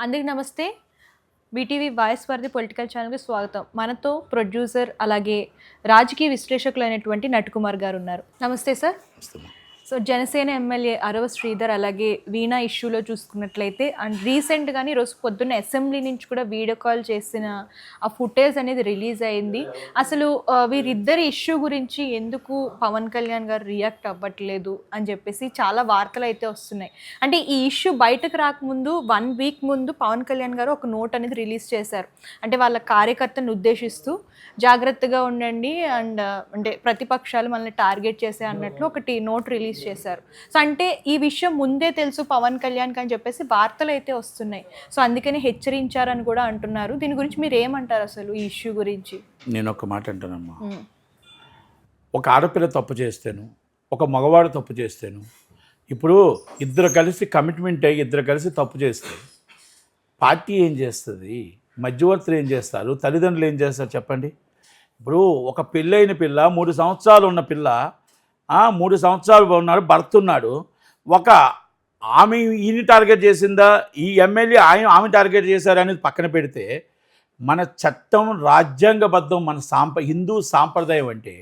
అందరికి నమస్తే. BTV voice వారిది పొలిటికల్ ఛానల్కి స్వాగతం. మనతో ప్రొడ్యూసర్ అలాగే రాజకీయ విశ్లేషకులు అయినటువంటి నటుకుమార్ గారు ఉన్నారు. నమస్తే sir. So Janasena MLA Arava Sridhar అలాగే వీణా ఇష్యూలో చూసుకున్నట్లయితే అండ్ రీసెంట్గానే ఈరోజు పొద్దున్న అసెంబ్లీ నుంచి కూడా వీడియో కాల్ చేసిన ఆ ఫుటేజ్ అనేది రిలీజ్ అయింది. అసలు వీరిద్దరి ఇష్యూ గురించి ఎందుకు పవన్ కళ్యాణ్ గారు రియాక్ట్ అవ్వట్లేదు అని చెప్పేసి చాలా వార్తలు అయితే వస్తున్నాయి. అంటే ఈ ఇష్యూ బయటకు రాకముందు వన్ వీక్ ముందు పవన్ కళ్యాణ్ గారు ఒక నోట్ అనేది రిలీజ్ చేశారు. అంటే వాళ్ళ కార్యకర్తను ఉద్దేశిస్తూ జాగ్రత్తగా ఉండండి అండ్ అంటే ప్రతిపక్షాలు మనల్ని టార్గెట్ చేసే అన్నట్లు ఒకటి నోట్ రిలీజ్ చేశారు. సో అంటే ఈ విషయం ముందే తెలుసు పవన్ కళ్యాణ్కి అని చెప్పేసి వార్తలు అయితే వస్తున్నాయి. సో అందుకని హెచ్చరించారని కూడా అంటున్నారు. దీని గురించి మీరు ఏమంటారు అసలు ఈ ఇష్యూ గురించి? నేను ఒక మాట అంటానమ్మా. ఒక ఆడపిల్ల తప్పు చేస్తాను ఒక మగవాడు తప్పు చేస్తాను ఇప్పుడు ఇద్దరు కలిసి కమిట్మెంట్ అయ్యి ఇద్దరు కలిసి తప్పు చేస్తే పార్టీ ఏం చేస్తుంది? మధ్యవర్తులు ఏం చేస్తారు? తల్లిదండ్రులు ఏం చేస్తారు చెప్పండి? ఇప్పుడు ఒక పెళ్ళైన పిల్ల మూడు సంవత్సరాలు ఉన్న పిల్ల మూడు సంవత్సరాలు ఉన్నాడు భర్త ఉన్నాడు ఒక ఆమె ఈయన టార్గెట్ చేసిందా? ఈ ఎమ్మెల్యే ఆయన ఆమె టార్గెట్ చేశారు అనేది పక్కన పెడితే మన చట్టం రాజ్యాంగబద్ధం మన సాంప హిందూ సాంప్రదాయం అంటే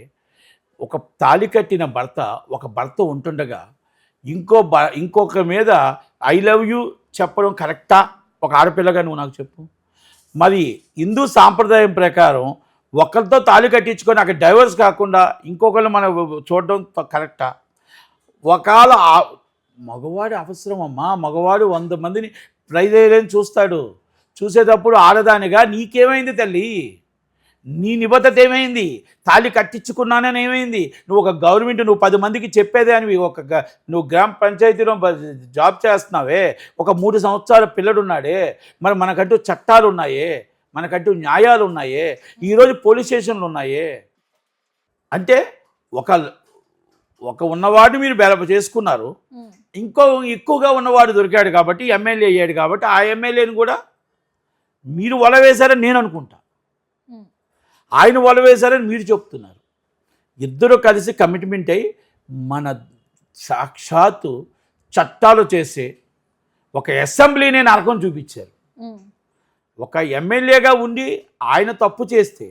ఒక తాళి కట్టిన భర్త ఒక భర్త ఉంటుండగా ఇంకో బ ఇంకొక మీద ఐ లవ్ యూ చెప్పడం కరెక్టా? ఒక ఆడపిల్లగా నువ్వు నాకు చెప్పు. మరి హిందూ సాంప్రదాయం ప్రకారం ఒకరితో తాళి కట్టించుకొని అక్కడ డైవర్స్ కాకుండా ఇంకొకరు మనం చూడడం కరెక్టా ఒకవేళ మగవాడు మగవాడి అవసరం అమ్మా మగవాడు వంద మందిని ప్రైజేయలేని చూస్తాడు. చూసేటప్పుడు ఆడదానిగా నీకేమైంది తల్లి? నీ నిబద్ధత ఏమైంది? తాళి కట్టించుకున్నానని ఏమైంది? నువ్వు ఒక గవర్నమెంట్ నువ్వు పది మందికి చెప్పేదే అని ఒక గ- నువ్వు గ్రామ పంచాయతీలో జాబ్ చేస్తున్నావే. ఒక మూడు సంవత్సరాల పిల్లడున్నాడే. మరి మనకంటూ చట్టాలు ఉన్నాయే మనకంటూ న్యాయాలు ఉన్నాయే ఈరోజు పోలీస్ స్టేషన్లు ఉన్నాయే అంటే ఒక ఒక ఉన్నవాడిని మీరు బెలప చేసుకున్నారు. ఇంకో ఎక్కువగా ఉన్నవాడు దొరికాడు కాబట్టి ఎమ్మెల్యే అయ్యాడు కాబట్టి ఆ ఎమ్మెల్యేని కూడా మీరు వల వేశారని నేను అనుకుంటా. ఆయన వల వేశారని మీరు చెప్తున్నారు. ఇద్దరు కలిసి కమిట్మెంట్ అయి మన సాక్షాత్తు చట్టాలు చేసే ఒక అసెంబ్లీనే నరకం చూపించారు. ఒక ఎమ్మెల్యేగా ఉండి ఆయన తప్పు చేస్తే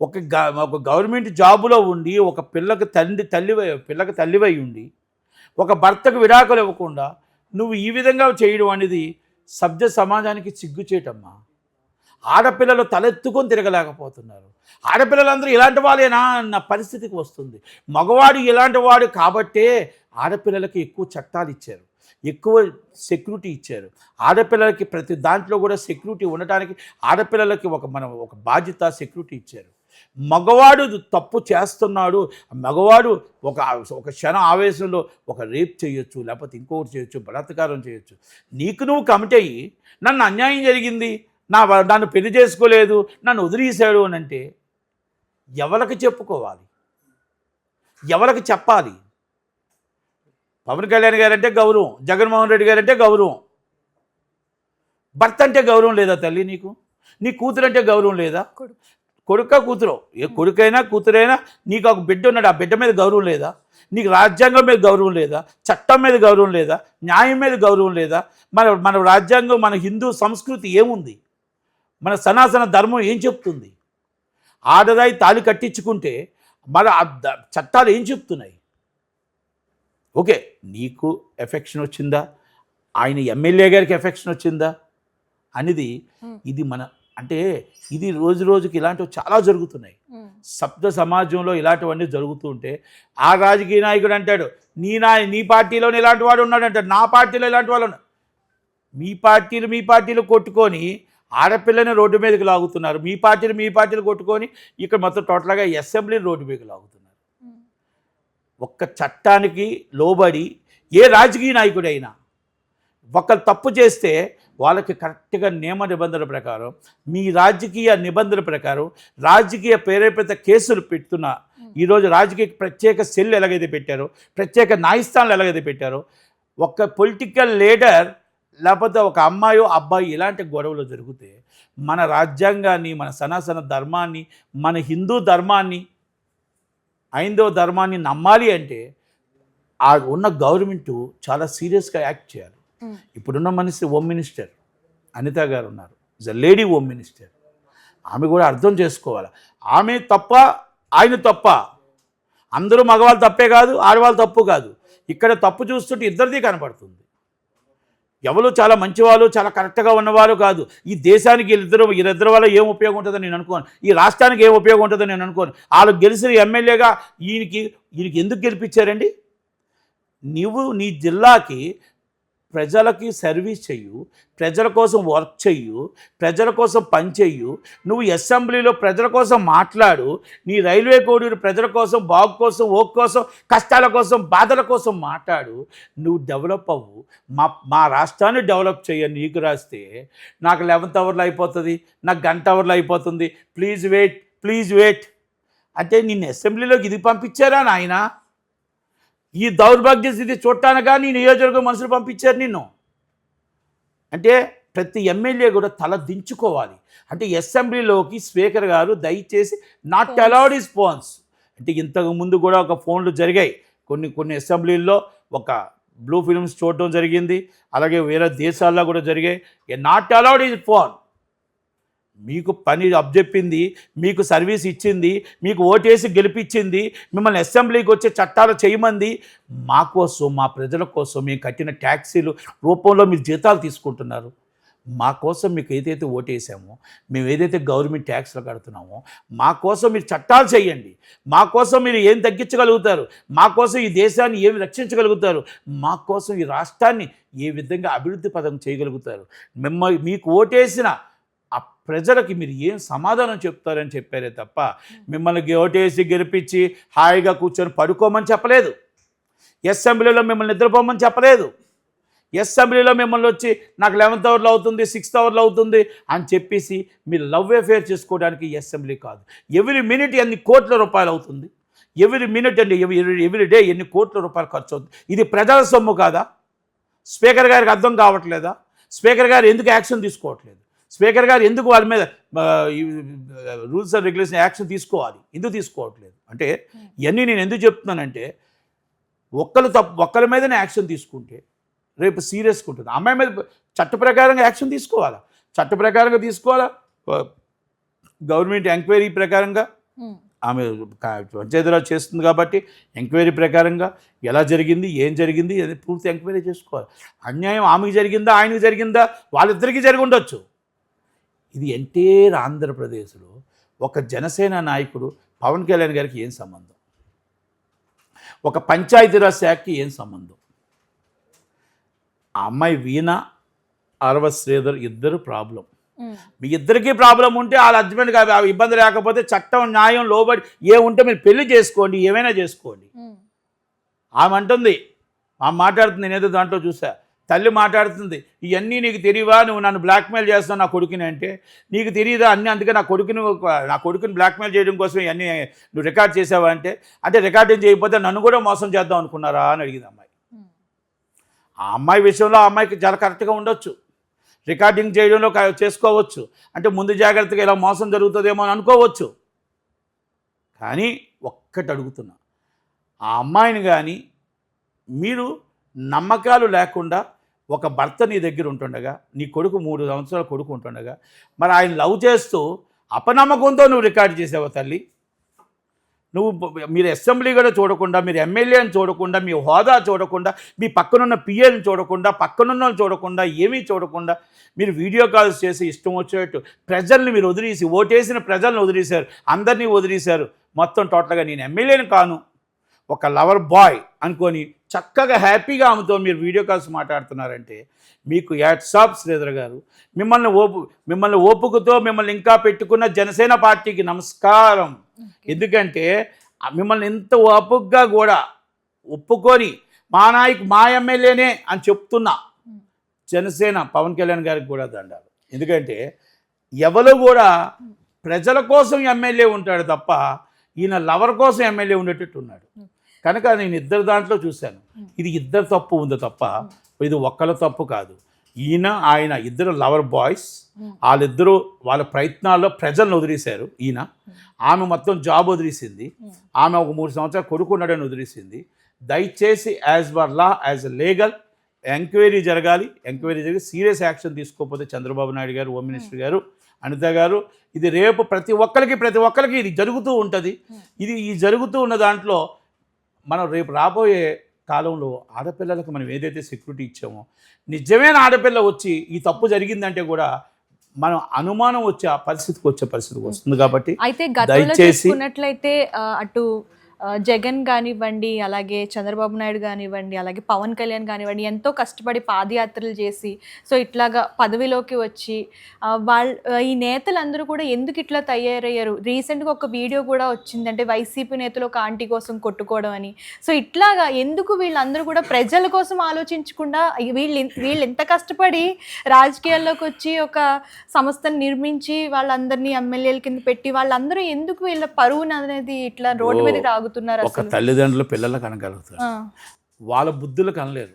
ఒక ఒక గవర్నమెంట్ జాబులో ఉండి ఒక పిల్లకి తండ్రి తల్లివై పిల్లకి తల్లివై ఉండి ఒక భర్తకు విడాకులు ఇవ్వకుండా నువ్వు ఈ విధంగా చేయడం అనేది సభ్య సమాజానికి సిగ్గుచేటమ్మా ఆడపిల్లలు తలెత్తుకొని తిరగలేకపోతున్నారు. ఆడపిల్లలందరూ ఇలాంటి వాళ్ళేనా అన్న పరిస్థితికి వస్తుంది. మగవాడు ఇలాంటి వాడు కాబట్టే ఆడపిల్లలకి ఎక్కువ చట్టాలు ఇచ్చారు. ఎక్కువ సెక్యూరిటీ ఇచ్చారు. ఆడపిల్లలకి ప్రతి దాంట్లో కూడా సెక్యూరిటీ ఉండటానికి ఆడపిల్లలకి ఒక మనం ఒక బాధ్యత సెక్యూరిటీ ఇచ్చారు. మగవాడు తప్పు చేస్తున్నాడు. మగవాడు ఒక ఒక క్షణ ఆవేశంలో ఒక రేప్ చేయొచ్చు లేకపోతే ఇంకొకటి చేయొచ్చు బలాత్కారం చేయొచ్చు. నీకు నువ్వు కమిట్ అయ్యి నన్ను అన్యాయం జరిగింది నా నన్ను పెళ్ళి చేసుకోలేదు నన్ను వదిలేశాడు అని అంటే ఎవరికి చెప్పుకోవాలి? ఎవరికి చెప్పాలి? పవన్ కళ్యాణ్ గారు అంటే గౌరవం జగన్మోహన్ రెడ్డి గారు అంటే గౌరవం. భర్త అంటే గౌరవం లేదా తల్లి నీకు? నీ కూతురు అంటే గౌరవం లేదా? కొడుక కూతురు. ఏ కొడుకైనా కూతురైనా నీకు ఒక బిడ్డ ఉన్నాడు ఆ బిడ్డ మీద గౌరవం లేదా? నీకు రాజ్యాంగం మీద గౌరవం లేదా? చట్టం మీద గౌరవం లేదా? న్యాయం మీద గౌరవం లేదా? మన మన రాజ్యాంగం మన హిందూ సంస్కృతి ఏముంది? మన సనాతన ధర్మం ఏం చెప్తుంది? ఆడదాయి తాళి కట్టించుకుంటే మన ఆ చట్టాలు ఏం చెప్తున్నాయి? ఓకే నీకు ఎఫెక్షన్ వచ్చిందా? ఆయన ఎమ్మెల్యే గారికి ఎఫెక్షన్ వచ్చిందా? అనేది. ఇది మన అంటే ఇది రోజు రోజుకి ఇలాంటివి చాలా జరుగుతున్నాయి. శబ్ద సమాజంలో ఇలాంటివన్నీ జరుగుతూ ఉంటే ఆ రాజకీయ నాయకుడు అంటాడు నీ నా నీ పార్టీలోనే ఇలాంటి వాడు ఉన్నాడు అంటాడు. నా పార్టీలో ఇలాంటి వాళ్ళు ఉన్నారు మీ పార్టీలు మీ పార్టీలు కొట్టుకొని ఆడపిల్లని రోడ్డు మీదకి లాగుతున్నారు. మీ పార్టీలు మీ పార్టీలు కొట్టుకొని ఇక్కడ మొత్తం టోటల్గా అసెంబ్లీని రోడ్డు మీదకి లాగుతున్నారు. ఒక్క చట్టానికి లోబడి ఏ రాజకీయ నాయకుడైనా ఒకరు తప్పు చేస్తే వాళ్ళకి కరెక్ట్గా నియమ నిబంధనల ప్రకారం మీ రాజకీయ నిబంధనల ప్రకారం రాజకీయ ప్రేరేపిత కేసులు పెడుతున్న ఈరోజు రాజకీయ ప్రత్యేక సెల్ ఎలాగైతే పెట్టారో ప్రత్యేక న్యాయస్థానాలు ఎలాగైతే పెట్టారో ఒక పొలిటికల్ లీడర్ లేకపోతే ఒక అమ్మాయో అబ్బాయి ఇలాంటి గొడవలు జరిగితే మన రాజ్యాంగాన్ని మన సనాతన ధర్మాన్ని మన హిందూ ధర్మాన్ని ఐందవ ధర్మాన్ని నమ్మాలి అంటే ఆ ఉన్న గవర్నమెంట్ చాలా సీరియస్గా యాక్ట్ చేయాలి. ఇప్పుడున్న మనిషి హోమ్ మినిస్టర్ అనిత గారు ఉన్నారు. Is a lady home minister. ఆమె కూడా అర్థం చేసుకోవాలి. ఆమె తప్ప ఆయన తప్ప. అందరూ మగవాళ్ళు తప్పే కాదు ఆడవాళ్ళు తప్పు కాదు. ఇక్కడ తప్పు చూస్తుంటే ఇద్దరిది కనపడుతుంది. ఎవరు చాలా మంచివాళ్ళు చాలా కరెక్ట్గా ఉన్నవారు కాదు. ఈ దేశానికి వీళ్ళిద్దరు వీళ్ళిద్దరి వల్ల ఏం ఉపయోగం ఉంటుందో నేను అనుకోను. ఈ రాష్ట్రానికి ఏం ఉపయోగం ఉంటుందో నేను అనుకోను. వాళ్ళు గెలిచిన ఎమ్మెల్యేగా ఈయనకి ఈయనకి ఎందుకు గెలిపించారండి? నువ్వు నీ జిల్లాకి ప్రజలకి సర్వీస్ చెయ్యు ప్రజల కోసం వర్క్ చెయ్యు ప్రజల కోసం పని చెయ్యు. నువ్వు అసెంబ్లీలో ప్రజల కోసం మాట్లాడు నీ రైల్వే కోడీలు ప్రజల కోసం బాగు కోసం ఓక్ కోసం కష్టాల కోసం బాధల కోసం మాట్లాడు. నువ్వు డెవలప్ అవ్వు. మా మా రాష్ట్రాన్ని డెవలప్ చేయ నీకు రాస్తే నాకు లెవెన్త్ అవర్లో అయిపోతుంది నాకు గంట అవర్లో అయిపోతుంది. ప్లీజ్ వెయిట్ ప్లీజ్ వెయిట్ అంటే నిన్ను అసెంబ్లీలోకి ఇది పంపించారా నాయనా? ఈ దౌర్భాగ్య స్థితి చూడటానగా నీ నియోజకవర్గం మనుషులు పంపించారు నిన్ను? అంటే ప్రతి ఎమ్మెల్యే కూడా తల దించుకోవాలి. అంటే అసెంబ్లీలోకి స్పీకర్ గారు దయచేసి నాట్ అలౌడ్ ఇస్ ఫోన్స్ అంటే ఇంతకు ముందు కూడా ఒక ఫోన్లు జరిగాయి. కొన్ని కొన్ని అసెంబ్లీల్లో ఒక బ్లూ ఫిల్మ్స్ చూడటం జరిగింది. అలాగే వేరే దేశాల్లో కూడా జరిగాయి. నాట్ అలౌడ్ ఇస్ ఫోన్ మీకు పని అబ్జెప్పింది మీకు సర్వీస్ ఇచ్చింది మీకు ఓటేసి గెలిపించింది మిమ్మల్ని అసెంబ్లీకి వచ్చే చట్టాలు చేయమంది మా కోసం మా ప్రజల కోసం మేము కట్టిన ట్యాక్సీలు రూపంలో మీరు జీతాలు తీసుకుంటున్నారు. మా కోసం మీకు ఏదైతే ఓటేసామో మేము ఏదైతే గవర్నమెంట్ ట్యాక్స్లు కడుతున్నామో మా కోసం మీరు చట్టాలు చేయండి. మా కోసం మీరు ఏం తగ్గించగలుగుతారు? మా కోసం ఈ దేశాన్ని ఏమి రక్షించగలుగుతారు? మా కోసం ఈ రాష్ట్రాన్ని ఏ విధంగా అభివృద్ధి పదం చేయగలుగుతారు? మిమ్మల్ని మీకు ఓటేసిన ఆ ప్రజలకి మీరు ఏం సమాధానం చెప్తారని చెప్పారే తప్ప మిమ్మల్ని ఓటేసి గెలిపించి హాయిగా కూర్చొని పడుకోమని చెప్పలేదు. అసెంబ్లీలో మిమ్మల్ని నిద్రపోమని చెప్పలేదు. అసెంబ్లీలో మిమ్మల్ని వచ్చి నాకు లెవెన్త్ అవర్లో అవుతుంది సిక్స్త్ అవర్లో అవుతుంది అని చెప్పేసి మీరు లవ్ అఫేర్ చేసుకోవడానికి అసెంబ్లీ కాదు. ఎవ్రీ మినిట్ ఎన్ని కోట్ల రూపాయలు అవుతుంది? ఎవ్రీ మినిట్ అండి ఎవ్రీ ఎవ్రీ డే ఎన్ని కోట్ల రూపాయలు ఖర్చు అవుతుంది? ఇది ప్రజల సొమ్ము కాదా? స్పీకర్ గారికి అర్థం కావట్లేదా? స్పీకర్ గారు ఎందుకు యాక్షన్ తీసుకోవట్లేదు? స్పీకర్ గారు ఎందుకు వాళ్ళ మీద రూల్స్ అండ్ రెగ్యులేషన్ యాక్షన్ తీసుకోవాలి? ఎందుకు తీసుకోవట్లేదు? అంటే ఇవన్నీ నేను ఎందుకు చెప్తున్నానంటే ఒక్కరు తప్పు ఒక్కరి మీదనే యాక్షన్ తీసుకుంటే రేపు సీరియస్గా ఉంటుంది. అమ్మాయి మీద చట్ట ప్రకారంగా యాక్షన్ తీసుకోవాలా? చట్ట ప్రకారంగా తీసుకోవాలా? గవర్నమెంట్ ఎంక్వైరీ ప్రకారంగా. ఆమె పంచాయతీరాజ్ చేస్తుంది కాబట్టి ఎంక్వైరీ ప్రకారంగా ఎలా జరిగింది ఏం జరిగింది అది పూర్తి ఎంక్వైరీ చేసుకోవాలి. అన్యాయం ఆమెకి జరిగిందా ఆయనకి జరిగిందా వాళ్ళిద్దరికీ జరిగి ఉండొచ్చు. ఇది ఎంటైర్ ఆంధ్రప్రదేశ్లో ఒక జనసేన నాయకుడు పవన్ కళ్యాణ్ గారికి ఏం సంబంధం? ఒక పంచాయతీరాజ్ శాఖకి ఏం సంబంధం? ఆ అమ్మాయి వీణ అరవ శ్రీధర్ ఇద్దరు ప్రాబ్లం. మీ ఇద్దరికీ ప్రాబ్లం ఉంటే వాళ్ళ హస్బెండ్కి ఇబ్బంది లేకపోతే చట్టం న్యాయం లోబడి ఏ ఉంటే మీరు పెళ్ళి చేసుకోండి ఏమైనా చేసుకోండి. ఆమె అంటుంది ఆమె మాట్లాడుతుంది నేనేదో దాంట్లో చూసా. తల్లి మాట్లాడుతుంది ఇవన్నీ నీకు తెలియవా నువ్వు నన్ను బ్లాక్మెయిల్ చేస్తావు నా కొడుకుని అంటే నీకు తెలియదా అన్నీ? అందుకే నా కొడుకుని నా కొడుకుని బ్లాక్మెయిల్ చేయడం కోసం ఇవన్నీ నువ్వు రికార్డ్ చేసావా? అంటే అంటే రికార్డింగ్ చేయకపోతే నన్ను కూడా మోసం చేద్దాం అనుకున్నారా? అని అడిగింది అమ్మాయి. ఆ అమ్మాయి విషయంలో ఆ అమ్మాయికి చాలా కరెక్ట్గా ఉండొచ్చు. రికార్డింగ్ చేయడంలో చేసుకోవచ్చు. అంటే ముందు జాగ్రత్తగా ఇలా మోసం జరుగుతుందేమో అని అనుకోవచ్చు. కానీ ఒక్కటి అడుగుతున్నా ఆ అమ్మాయిని కానీ మీరు నమ్మకాలు లేకుండా ఒక భర్త నీ దగ్గర ఉంటుండగా నీ కొడుకు మూడు సంవత్సరాల కొడుకు ఉంటుండగా మరి ఆయన లవ్ చేస్తూ అపనమ్మకంతో నువ్వు రికార్డ్ చేసావు తల్లి? నువ్వు మీరు అసెంబ్లీ కూడా చూడకుండా మీరు ఎమ్మెల్యేని చూడకుండా మీ హోదా చూడకుండా మీ పక్కనున్న పిఏని చూడకుండా పక్కనున్న వాళ్ళు చూడకుండా ఏమీ చూడకుండా మీరు వీడియో కాల్స్ చేసి ఇష్టం వచ్చేటట్టు ప్రజల్ని మీరు వదిలేసి ఓటేసిన ప్రజల్ని వదిలేశారు అందరినీ వదిలేశారు. మొత్తం టోటల్గా నేను ఎమ్మెల్యేని కాను. ఒక లవర్ బాయ్ అనుకొని చక్కగా హ్యాపీగా ఆమెతో మీరు వీడియో కాల్స్ మాట్లాడుతున్నారంటే మీకు యాట్సాప్ శ్రీధర్ గారు. మిమ్మల్ని ఓపు మిమ్మల్ని ఓపుకతో మిమ్మల్ని ఇంకా పెట్టుకున్న జనసేన పార్టీకి నమస్కారం. ఎందుకంటే మిమ్మల్ని ఇంత ఓపుగ్గా కూడా ఒప్పుకొని మా నాయకు మా ఎమ్మెల్యేనే అని చెప్తున్నా జనసేన పవన్ కళ్యాణ్ గారికి కూడా దండాలు. ఎందుకంటే ఎవరు కూడా ప్రజల కోసం ఎమ్మెల్యే ఉంటాడు తప్ప ఈయన లవర్ కోసం ఎమ్మెల్యే ఉండేటట్టు ఉన్నాడు. కనుక నేను ఇద్దరు దాంట్లో చూశాను. ఇది ఇద్దరు తప్పు ఉంది తప్ప ఇది ఒక్కల తప్పు కాదు. ఈయన ఆయన ఇద్దరు లవర్ బాయ్స్ వాళ్ళిద్దరూ వాళ్ళ ప్రయత్నాల్లో ప్రజలను వదిలేశారు ఈయన. ఆమె మొత్తం జాబ్ వదిలేసింది. ఆమె ఒక మూడు సంవత్సరాలు కొడుకున్నాడని వదిలేసింది. దయచేసి as per law as legal enquiry జరగాలి. ఎంక్వైరీ జరిగి సీరియస్ యాక్షన్ తీసుకోకపోతే చంద్రబాబు నాయుడు గారు హోమ్ మినిస్టర్ గారు అనిత గారు ఇది రేపు ప్రతి ఒక్కరికి ప్రతి ఒక్కరికి ఇది జరుగుతూ ఉంటుంది. ఇది ఈ జరుగుతూ ఉన్న దాంట్లో మనం రేపు రాబోయే కాలంలో ఆడపిల్లలకు మనం ఏదైతే సెక్యూరిటీ ఇచ్చామో నిజమైన ఆడపిల్ల వచ్చి ఈ తప్పు జరిగిందంటే కూడా మనం అనుమానం వచ్చే ఆ పరిస్థితికి వచ్చే పరిస్థితికి వస్తుంది కాబట్టి అయితే దయచేసి- అటు జగన్ కానివ్వండి అలాగే చంద్రబాబు నాయుడు కానివ్వండి అలాగే పవన్ కళ్యాణ్ కానివ్వండి ఎంతో కష్టపడి పాదయాత్రలు చేసి సో ఇట్లాగా పదవిలోకి వచ్చి వాళ్ళ ఈ నేతలందరూ కూడా ఎందుకు ఇట్లా తయారయ్యారు? రీసెంట్గా ఒక వీడియో కూడా వచ్చింది అంటే వైసీపీ నేతలు ఒక ఆంటీ కోసం కొట్టుకోవడం అని. సో ఇట్లాగా ఎందుకు వీళ్ళందరూ కూడా ప్రజల కోసం ఆలోచించకుండా వీళ్ళు వీళ్ళు ఎంత కష్టపడి రాజకీయాల్లోకి వచ్చి ఒక సంస్థను నిర్మించి వాళ్ళందరినీ ఎమ్మెల్యేల కింద పెట్టి వాళ్ళందరూ ఎందుకు వీళ్ళ పరువుని అనేది ఇట్లా రోడ్డు మీద తాగుతున్నారు ఒక తల్లిదండ్రులు పిల్లలకు అనగలుగుతారు వాళ్ళ బుద్ధులకు అనలేరు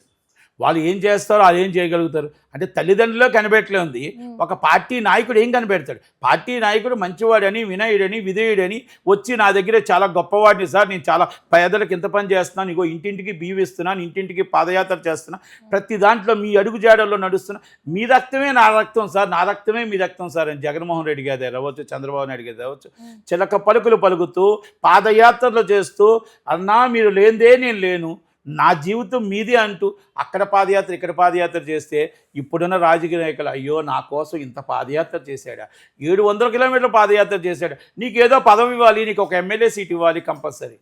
వాళ్ళు ఏం చేస్తారో అది ఏం చేయగలుగుతారు. అంటే తల్లిదండ్రులే కనిపెట్టలే ఉంది. ఒక పార్టీ నాయకుడు ఏం కనిపెడతాడు? పార్టీ నాయకుడు మంచివాడని వినయుడని విధేయుడని వచ్చి నా దగ్గర చాలా గొప్పవాడిని సార్ నేను చాలా పేదలకు ఇంత పని చేస్తున్నాను ఇగో ఇంటింటికి బీవిస్తున్నాను ఇంటింటికి పాదయాత్ర చేస్తున్నా ప్రతి దాంట్లో మీ అడుగు జాడల్లో నడుస్తున్నా మీ రక్తమే నా రక్తం సార్ నా రక్తమే మీ రక్తం సార్ అని జగన్మోహన్ రెడ్డి గారు అవ్వచ్చు చంద్రబాబు నాయుడు గారు అవ్వచ్చు చిలక పలుకులు పలుకుతూ పాదయాత్రలు చేస్తూ అన్నా మీరు లేనిదే నేను లేను నా జీవితం మీది అంటూ అక్కడ పాదయాత్ర ఇక్కడ పాదయాత్ర చేస్తే ఇప్పుడున్న రాజకీయ నాయకులు అయ్యో నా కోసం ఇంత పాదయాత్ర చేశాడా? ఏడు వందల కిలోమీటర్ల పాదయాత్ర చేశాడు? నీకేదో పదవి ఇవ్వాలి నీకు ఒక ఎమ్మెల్యే సీట్ ఇవ్వాలి కంపల్సరీ.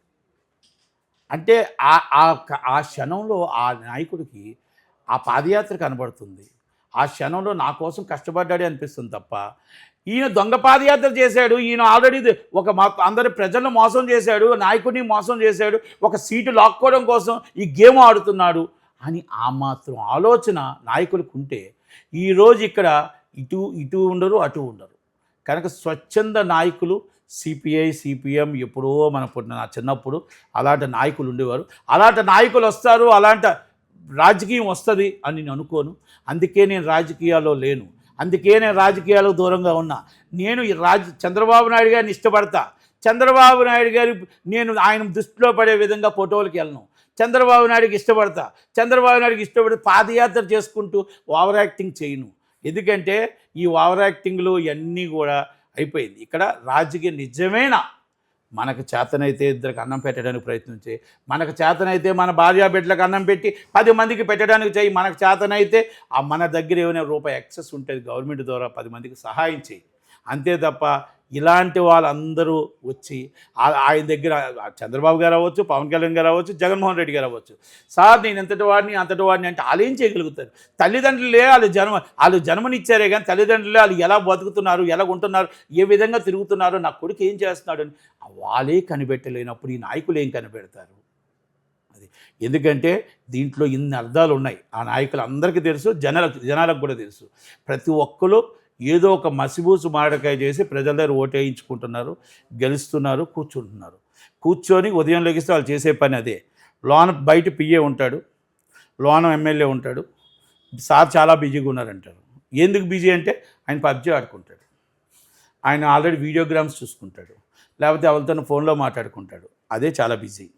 అంటే ఆ ఆ ఆ క్షణంలో ఆ నాయకుడికి ఆ పాదయాత్ర కనబడుతుంది. ఆ క్షణంలో నా కోసం కష్టపడ్డాడు అనిపిస్తుంది తప్ప. ఈయన దొంగ పాదయాత్ర చేశాడు. ఈయన ఆల్రెడీ ఒక మా అందరి ప్రజలను మోసం చేశాడు. నాయకుడిని మోసం చేశాడు. ఒక సీటు లాక్కోవడం కోసం ఈ గేమ్ ఆడుతున్నాడు. అని ఆ మాత్రం ఆలోచన నాయకులకు ఉంటే ఈరోజు ఇక్కడ ఇటు ఇటు ఉండరు అటు ఉండరు. కనుక స్వచ్ఛంద నాయకులు సిపిఐ సిపిఎం ఎప్పుడో మన పుట్టిన నా చిన్నప్పుడు అలాంటి నాయకులు ఉండేవారు. అలాంటి నాయకులు వస్తారు. అలాంటి రాజకీయం వస్తుంది అని నేను అనుకోను. అందుకే నేను రాజకీయాల్లో లేను. అందుకే నేను రాజకీయాలకు దూరంగా ఉన్నా. నేను ఈ రాజ చంద్రబాబు నాయుడు గారిని ఇష్టపడతా. చంద్రబాబు నాయుడు గారి నేను ఆయన దృష్టిలో పడే విధంగా ఫోటోలకి వెళ్ళను. చంద్రబాబు నాయుడుకి ఇష్టపడతా. చంద్రబాబు నాయుడుకి ఇష్టపడి పాదయాత్ర చేసుకుంటూ ఓవర్ యాక్టింగ్ చేయను. ఎందుకంటే ఈ ఓవర్ యాక్టింగ్లు ఇవన్నీ కూడా అయిపోయింది. ఇక్కడ రాజకీయ నిజమైన? మనకు చేతనైతే ఇద్దరికి అన్నం పెట్టడానికి ప్రయత్నించే మనకు చేతనైతే మన భార్య బిడ్డలకు అన్నం పెట్టి పది మందికి పెట్టడానికి చేయి. మనకు చేతనైతే ఆ మన దగ్గర ఏమైనా రూపాయి ఎక్సెస్ ఉంటుంది గవర్నమెంట్ ద్వారా పది మందికి సహాయం చేయి. అంతే తప్ప ఇలాంటి వాళ్ళందరూ వచ్చి ఆ- ఆయన దగ్గర చంద్రబాబు గారు అవ్వచ్చు పవన్ కళ్యాణ్ గారు అవ్వచ్చు జగన్మోహన్ రెడ్డి గారు అవ్వచ్చు. సార్ నేను ఎంతటి వాడిని అంతటి వాడిని అంటే వాళ్ళు ఏం చేయగలుగుతారు? తల్లిదండ్రులే వాళ్ళు జన్మ వాళ్ళు జన్మనిచ్చారే కానీ తల్లిదండ్రులే వాళ్ళు ఎలా బతుకుతున్నారు ఎలా ఉంటున్నారు ఏ విధంగా తిరుగుతున్నారు నా కొడుకు ఏం చేస్తున్నాడు అని వాళ్ళే కనిపెట్టలేనప్పుడు ఈ నాయకులు ఏం కనిపెడతారు? అది ఎందుకంటే దీంట్లో ఇన్ని అర్థాలు ఉన్నాయి. ఆ నాయకులు అందరికీ తెలుసు జనాలకు జనాలకు కూడా తెలుసు. ప్రతి ఒక్కరు ఏదో ఒక మసిబూసు మాడకాయ చేసి ప్రజల దగ్గర ఓటేయించుకుంటున్నారు గెలుస్తున్నారు కూర్చుంటున్నారు. కూర్చొని ఉదయం లెగిస్తే వాళ్ళు చేసే పని అదే. లోన బయట పిఏ ఉంటాడు లోన ఎమ్మెల్యే ఉంటాడు సార్ చాలా బిజీగా ఉన్నారంటారు. ఎందుకు బిజీ అంటే ఆయన పబ్జీ ఆడుకుంటాడు. ఆయన ఆల్రెడీ వీడియోగ్రామ్స్ చూసుకుంటాడు. లేకపోతే ఎవరితో ఫోన్లో మాట్లాడుకుంటాడు. అదే చాలా బిజీ.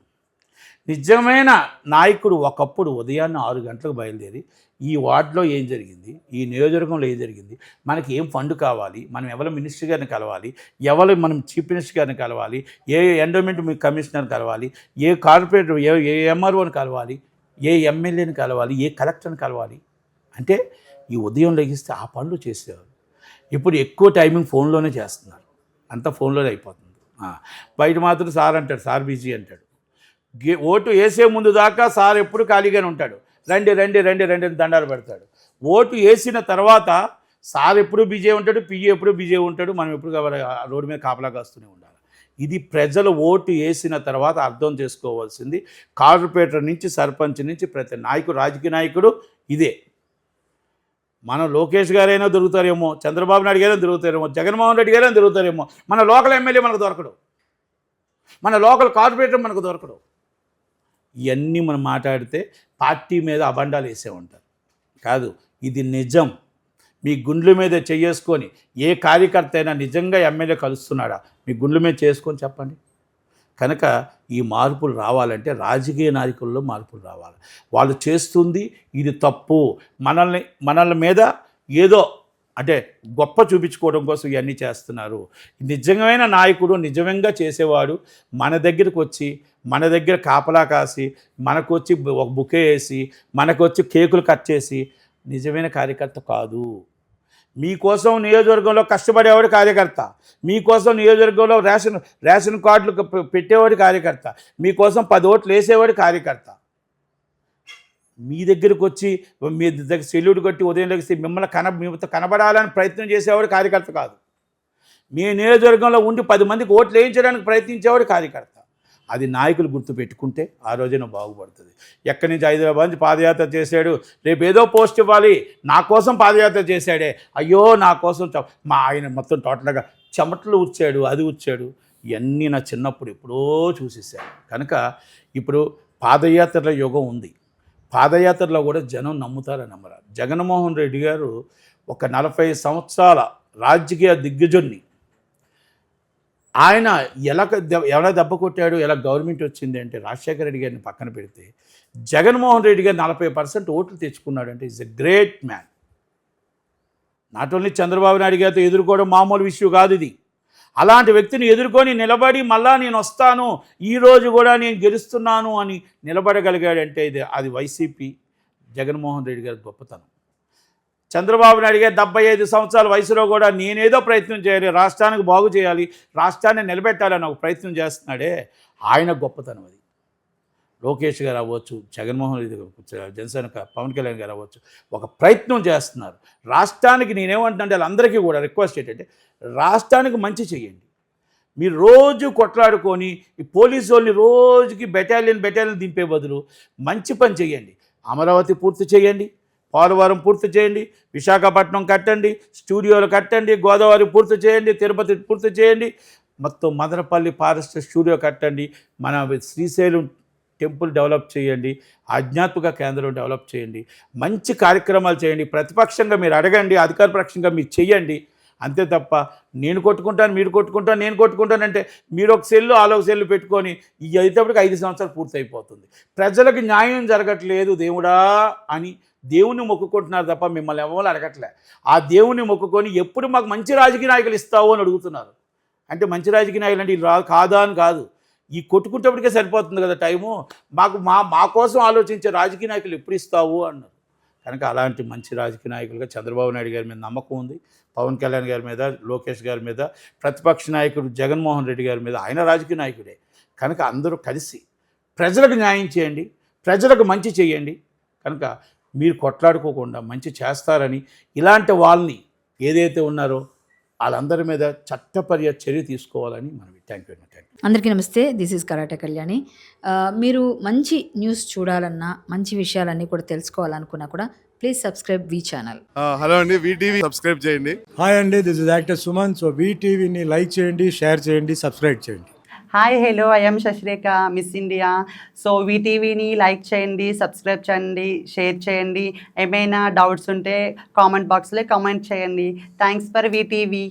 నిజమైన నాయకుడు ఒకప్పుడు ఉదయాన్నే ఆరు గంటలకు బయలుదేరి ఈ వార్డులో ఏం జరిగింది? ఈ నియోజకవర్గంలో ఏం జరిగింది? మనకి ఏం ఫండ్ కావాలి? మనం ఎవరి మినిస్టర్ గారిని కలవాలి? ఎవరు మనం చీఫ్ మినిస్టర్ గారిని కలవాలి? ఏ ఎండోమెంట్ కమిషనర్ కలవాలి? ఏ కార్పొరేటర్ ఏ ఏ ఎంఆర్ఓని కలవాలి? ఏ ఎమ్మెల్యేని కలవాలి? ఏ కలెక్టర్ని కలవాలి? అంటే ఈ ఉదయం లెగిస్తే ఆ పనులు చేసేవారు. ఇప్పుడు ఎక్కువ టైమింగ్ ఫోన్లోనే చేస్తున్నారు. అంతా ఫోన్లోనే అయిపోతుంది. బయట మాత్రం సార్ అంటాడు సార్ బిజీ అంటాడు. ఓటు వేసే ముందు దాకా సార్ ఎప్పుడు ఖాళీగానే ఉంటాడు. రండి రండి రండి రండి దండాలు పెడతాడు. ఓటు వేసిన తర్వాత సార్ ఎప్పుడు బిజీ ఉంటాడు పిఏ ఎప్పుడు బిజీ ఉంటాడు మనం ఎప్పుడు ఆ రోడ్డు మీద కాపలా కాస్తూనే ఉండాలి. ఇది ప్రజలు ఓటు వేసిన తర్వాత అర్థం చేసుకోవాల్సింది. కార్పొరేటర్ నుంచి సర్పంచ్ నుంచి ప్రతి నాయకుడు రాజకీయ నాయకుడు ఇదే. మన లోకేష్ గారైనా దొరుకుతారేమో చంద్రబాబు నాయుడు గారైనా దొరుకుతారేమో జగన్మోహన్ రెడ్డి గారైనా దొరుకుతారేమో. మన లోకల్ ఎమ్మెల్యే మనకు దొరకడు. మన లోకల్ కార్పొరేటర్ మనకు దొరకడు. ఇవన్నీ మనం మాట్లాడితే పార్టీ మీద అబండాలు వేసే ఉంటారు కాదు ఇది నిజం. మీ గుండ్ల మీద చేసుకొని ఏ కార్యకర్త అయినా నిజంగా ఎమ్మెల్యే కలుస్తున్నాడా? మీ గుండ్ల మీద చేసుకొని చెప్పండి. కనుక ఈ మార్పులు రావాలంటే రాజకీయ నాయకుల్లో మార్పులు రావాలి. వాళ్ళు చేస్తుంది ఇది తప్పు. మనల్ని మనల్ని మీద ఏదో అంటే గొప్ప చూపించుకోవడం కోసం ఇవన్నీ చేస్తున్నారు. నిజమైన నాయకుడు నిజంగా చేసేవాడు మన దగ్గరకు వచ్చి మన దగ్గర కాపలా కాసి మనకు వచ్చి ఒక బుకే వేసి మనకు వచ్చి కేకులు కట్ చేసి నిజమైన కార్యకర్త కాదు. మీకోసం నియోజకవర్గంలో కష్టపడేవాడు కార్యకర్త. మీకోసం నియోజకవర్గంలో రేషన్ రేషన్ కార్డులు పెట్టేవాడు కార్యకర్త. మీకోసం పది ఓట్లు వేసేవాడు కార్యకర్త. మీ దగ్గరకు వచ్చి మీ దగ్గర సెల్యూట్ కొట్టి ఉదయం లేచి మిమ్మల్ని కన మీతో కనబడాలని ప్రయత్నం చేసేవాడు కార్యకర్త కాదు. మీ నియోజకవర్గంలో ఉండి పది మందికి ఓట్లు వేయించడానికి ప్రయత్నించేవాడు కార్యకర్త. అది నాయకులు గుర్తు పెట్టుకుంటే ఆ రోజున బాగుపడుతుంది. ఎక్కడి నుంచి హైదరాబాద్ నుంచి పాదయాత్ర చేశాడు రేపు ఏదో పోస్ట్ ఇవ్వాలి నా కోసం పాదయాత్ర చేశాడే అయ్యో నా కోసం మా ఆయన మొత్తం టోటల్గా చెమటలు ఉచ్చాడు అది ఉచ్చాడు ఇవన్నీ నా చిన్నప్పుడు ఎప్పుడో చూసేసాను కనుక ఇప్పుడు పాదయాత్రల యుగం ఉంది. పాదయాత్రలో కూడా జనం నమ్ముతారని నమ్మరా జగన్మోహన్ రెడ్డి గారు ఒక నలభై సంవత్సరాల రాజకీయ దిగ్గజుని ఆయన ఎలా దె- ఎలా దెబ్బ కొట్టాడు ఎలా గవర్నమెంట్ వచ్చింది అంటే రాజశేఖర రెడ్డి గారిని పక్కన పెడితే జగన్మోహన్ రెడ్డి గారు నలభై పర్సెంట్ ఓట్లు తెచ్చుకున్నాడు అంటే is a great man. Not only Chandrababu Naidu గారితో ఎదుర్కోవడం మామూలు విషయం కాదు ఇది. అలాంటి వ్యక్తిని ఎదుర్కొని నిలబడి మళ్ళా నేను వస్తాను ఈ రోజు కూడా నేను గెలుస్తున్నాను అని నిలబడగలిగాడంటే ఇది అది వైసీపీ జగన్మోహన్ రెడ్డి గారి గొప్పతనం. చంద్రబాబు నాయుడు గారు డెబ్బై ఐదు సంవత్సరాల వయసులో కూడా నేనేదో ప్రయత్నం చేయాలి రాష్ట్రానికి బాగు చేయాలి రాష్ట్రాన్ని నిలబెట్టాలని ఒక ప్రయత్నం చేస్తున్నాడే ఆయన గొప్పతనం అది. లోకేష్ గారు అవ్వచ్చు జగన్మోహన్ రెడ్డి జనసేన పవన్ కళ్యాణ్ గారు అవ్వచ్చు ఒక ప్రయత్నం చేస్తున్నారు. రాష్ట్రానికి నేనేమంటున్నాంటే వాళ్ళందరికీ కూడా రిక్వెస్ట్ ఏంటంటే రాష్ట్రానికి మంచి చేయండి. మీరు రోజు కొట్లాడుకొని ఈ పోలీసు వాళ్ళని రోజుకి బెటాలియన్ బెటాలియన్ దింపే బదులు మంచి పని చేయండి. అమరావతి పూర్తి చేయండి పోలవరం పూర్తి చేయండి విశాఖపట్నం కట్టండి స్టూడియోలు కట్టండి గోదావరి పూర్తి చేయండి తిరుపతి పూర్తి చేయండి మొత్తం మదనపల్లి ఫారెస్ట్ స్టూడియో కట్టండి మన శ్రీశైలం టెంపుల్ డెవలప్ చేయండి ఆధ్యాత్మిక కేంద్రం డెవలప్ చేయండి మంచి కార్యక్రమాలు చేయండి ప్రతిపక్షంగా మీరు అడగండి అధికార పక్షంగా మీరు చేయండి అంతే తప్ప నేను కొట్టుకుంటాను మీరు కొట్టుకుంటాను నేను కొట్టుకుంటానంటే మీరు ఒక సెల్లు ఆలోక ఒక సెల్లు పెట్టుకొని ఈ అయితేప్పటికి ఐదు సంవత్సరాలు పూర్తయిపోతుంది. ప్రజలకు న్యాయం జరగట్లేదు దేవుడా అని దేవుని మొక్కుకుంటున్నారు తప్ప మిమ్మల్ని ఎవరు అడగట్లే. ఆ దేవుని మొక్కుకొని ఎప్పుడు మాకు మంచి రాజకీయ నాయకులు ఇస్తావు అని అడుగుతున్నారు. అంటే మంచి రాజకీయ నాయకులు అంటే రా కాదా అని కాదు. ఈ కొట్టుకుంటేప్పటికే సరిపోతుంది కదా టైము. మాకు మా మా కోసం ఆలోచించే రాజకీయ నాయకులు ఎప్పుడు ఇస్తావు అన్నారు. కనుక అలాంటి మంచి రాజకీయ నాయకులుగా చంద్రబాబు నాయుడు గారి మీద నమ్మకం ఉంది. పవన్ కళ్యాణ్ గారి మీద లోకేష్ గారి మీద ప్రతిపక్ష నాయకుడు జగన్మోహన్ రెడ్డి గారి మీద ఆయన రాజకీయ నాయకుడే. కనుక అందరూ కలిసి ప్రజలకు న్యాయం చేయండి ప్రజలకు మంచి చేయండి. కనుక మీరు కొట్లాడుకోకుండా మంచి చేస్తారని ఇలాంటి వాళ్ళని ఏదైతే ఉన్నారో వాళ్ళందరి మీద చట్టపర్య చర్య తీసుకోవాలని మనం థ్యాంక్ యూ థ్యాంక్ యూ అందరికీ నమస్తే. దిస్ ఈజ్ కరాటే కళ్యాణి మీరు మంచి న్యూస్ చూడాలన్నా మంచి విషయాలన్నీ కూడా తెలుసుకోవాలనుకున్నా కూడా please subscribe V channel hello అండి. వీటీవీ సబ్స్క్రైబ్ చేయండి. హాయ్ అండి. This is actor Suman so వీటీవీని like చేయండి షేర్ చేయండి సబ్స్క్రైబ్ చేయండి. Hi hello I'm Sasirekha miss India so వీటీవీని like చేయండి సబ్స్క్రైబ్ చేయండి షేర్ చేయండి. ఏమైనా డౌట్స్ ఉంటే కామెంట్ బాక్స్లో కామెంట్ చేయండి. Thanks for VTV